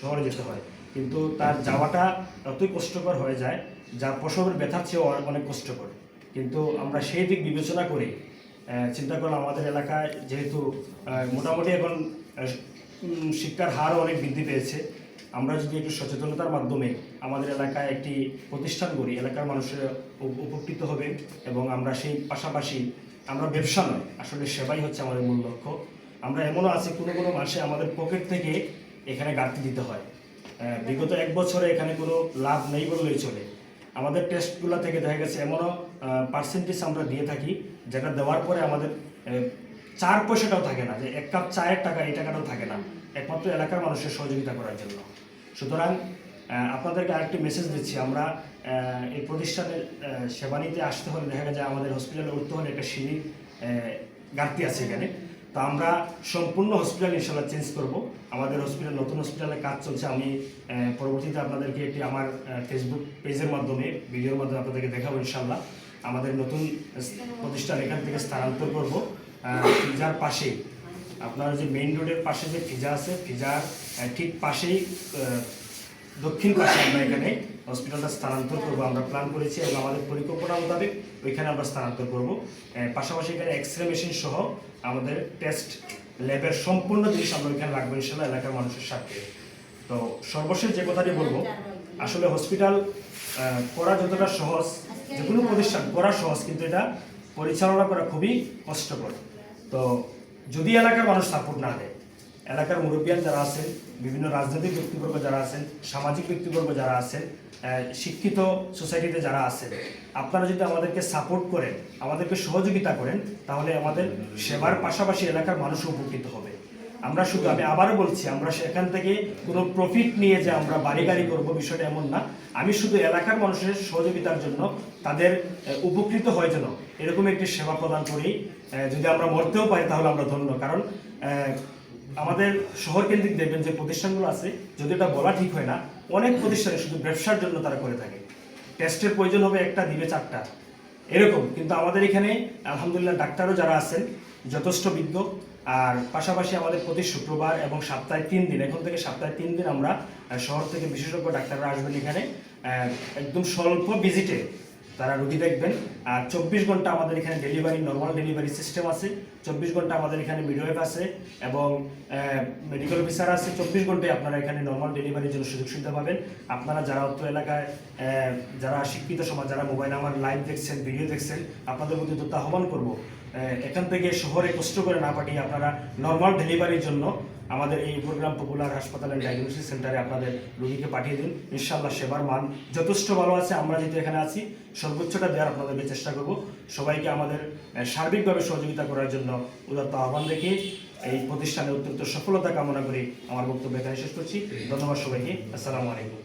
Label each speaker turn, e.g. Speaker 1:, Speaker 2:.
Speaker 1: শহরে যেতে হয়। কিন্তু তার যাওয়াটা এতই কষ্টকর হয়ে যায় যা প্রসবের ব্যথার চেয়েও অনেক- কষ্টকর। কিন্তু আমরা সেই দিক বিবেচনা করে চিন্তা করলাম আমাদের এলাকায় যেহেতু মোটামুটি এখন শিক্ষার হারও অনেক বৃদ্ধি পেয়েছে। আমরা যদি একটু সচেতনতার মাধ্যমে আমাদের এলাকায় একটি প্রতিষ্ঠান করি এলাকার মানুষের উপ- উপকৃত হবে এবং আমরা সেই পাশাপাশি আমরা ব্যবসা নয়, আসলে সেবাই হচ্ছে আমাদের মূল লক্ষ্য। আমরা এমনও আছে, কোনো কোনো মাসে আমাদের পকেট থেকে এখানে ঘাটতি দিতে হয়। বিগত এক বছরে এখানে কোনো লাভ নেই বললেই চলে। আমাদের টেস্টগুলো থেকে দেখা গেছে এমনও পার্সেন্টেজ আমরা দিয়ে থাকি যেটা দেওয়ার পরে আমাদের চার পয়সাটাও থাকে না যে এক কাপ চায়ের টাকা এই টাকাটাও থাকে না একমাত্র এলাকার মানুষের সহযোগিতা করার জন্য। সুতরাং আপনাদেরকে আরেকটি মেসেজ দিচ্ছি আমরা এই প্রতিষ্ঠানে আহ, সেবা নিতে আসতে হলে দেখা যায় আমাদের হসপিটালে উঠতে হলে একটা সিঁড়ি ঘাটতি আছে এখানে। তো আমরা সম্পূর্ণ হসপিটাল ইনশাল্লাহ চেঞ্জ করব। আমাদের হসপিটাল নতুন হসপিটালে কাজ চলছে। আমি পরবর্তীতে আপনাদেরকে একটি আমার ফেসবুক পেজের মাধ্যমে ভিডিওর মাধ্যমে আপনাদেরকে দেখাবো ইনশাল্লাহ আমাদের নতুন প্রতিষ্ঠান এখান থেকে স্থানান্তর করব। ফিজার পাশেই। আপনার যে মেইন রোডের পাশে যে ফিজা আছে, ফিজার ঠিক পাশেই দক্ষিণ পাশে আমরা এখানে হসপিটালটা স্থানান্তর করব, আমরা প্ল্যান করেছি এবং আমাদের পরিকল্পনা মোতাবেক ওইখানে আমরা স্থানান্তর করব। পাশাপাশি এখানে এক্স রে মেশিন সহ আমাদের টেস্ট ল্যাবের সম্পূর্ণ জিনিস আমরা ওইখানে রাখব ইনশাল্লাহ, এলাকার মানুষের সাথে তো সর্বশেষ যে কথাটি বলব, আসলে হসপিটাল করা যতটা সহজ যে কোনো প্রতিষ্ঠান করা সহজ, কিন্তু এটা পরিচালনা করা খুবই কষ্টকর। তো যদি এলাকার মানুষ সাপোর্ট না দেয় এলাকার মুরব্বিয়ান যারা আছেন, বিভিন্ন রাজনৈতিক ব্যক্তিবর্গ যারা আছেন, সামাজিক ব্যক্তিবর্গ যারা আছেন শিক্ষিত সোসাইটিতে যারা আছেন, আপনারা যদি আমাদেরকে সাপোর্ট করেন, আমাদেরকে সহযোগিতা করেন, তাহলে আমাদের সেবার পাশাপাশি এলাকার মানুষও উপকৃত হবে। আমরা শুধু, আমি আবারও বলছি, আমরা সেখান থেকে কোনো প্রফিট নিয়ে যে আমরা বাড়ি গাড়ি করব বিষয়টা এমন না। আমি শুধু এলাকার মানুষের সহযোগিতার জন্য তাদের উপকৃত হয় যেন এরকম একটি সেবা প্রদান করি। যদি আমরা মরতেও পারি তাহলে আমরা ধন্য, কারণ আমাদের শহর কেন্দ্রিক দেখবেন যে প্রতিষ্ঠানগুলো আছে, যদি এটা বলা ঠিক হয় না, অনেক প্রতিষ্ঠানে শুধু ব্যবসার জন্য তারা করে থাকে। টেস্টের প্রয়োজন হবে একটা, দিবে চারটা। এরকম, কিন্তু আমাদের এখানে আলহামদুলিল্লাহ ডাক্তারও যারা আছেন, যথেষ্ট বিজ্ঞ। আর পাশাপাশি আমাদের প্রতি শুক্রবার এবং সপ্তাহে তিন দিন, এখন থেকে সপ্তাহে তিন দিন আমরা শহর থেকে বিশেষজ্ঞ ডাক্তাররা আসবেন এখানে। একদম স্বল্প ভিজিটে তারা রুগী দেখবেন। আর চব্বিশ ঘণ্টা আমাদের এখানে ডেলিভারি নর্মাল ডেলিভারি সিস্টেম আছে। চব্বিশ ঘণ্টা আমাদের এখানে মিডওয়েভ আছে এবং মেডিকেল অফিসার আছে। চব্বিশ ঘন্টায় আপনারা এখানে নর্মাল ডেলিভারির জন্য সুযোগ সুবিধা পাবেন। আপনারা যারা অত্র এলাকায় যারা শিক্ষিত সমাজ, যারা মোবাইল আমার লাইভ দেখছেন ভিডিও দেখছেন, আপনাদের প্রতি তথ্য আহ্বান করব এখান থেকে শহরে কষ্ট করে না পাঠিয়ে আপনারা নর্মাল ডেলিভারির জন্য আমাদের এই প্রোগ্রাম পপুলার হাসপাতালের ডায়াগনোসিস সেন্টারে আপনাদের রোগীকে পাঠিয়ে দিন। ইনশাল্লাহ সেবার মান যথেষ্ট ভালো আছে। আমরা যেহেতু এখানে আছি, সর্বোচ্চটা দেওয়ার আপনাদেরকে চেষ্টা করব সবাইকে আমাদের সার্বিকভাবে সহযোগিতা করার জন্য উদাত্ত আহ্বান রেখে এই প্রতিষ্ঠানে অত্যন্ত সফলতা কামনা করে আমার বক্তব্য এখানে শেষ করছি। ধন্যবাদ সবাইকে। আসসালামু আলাইকুম।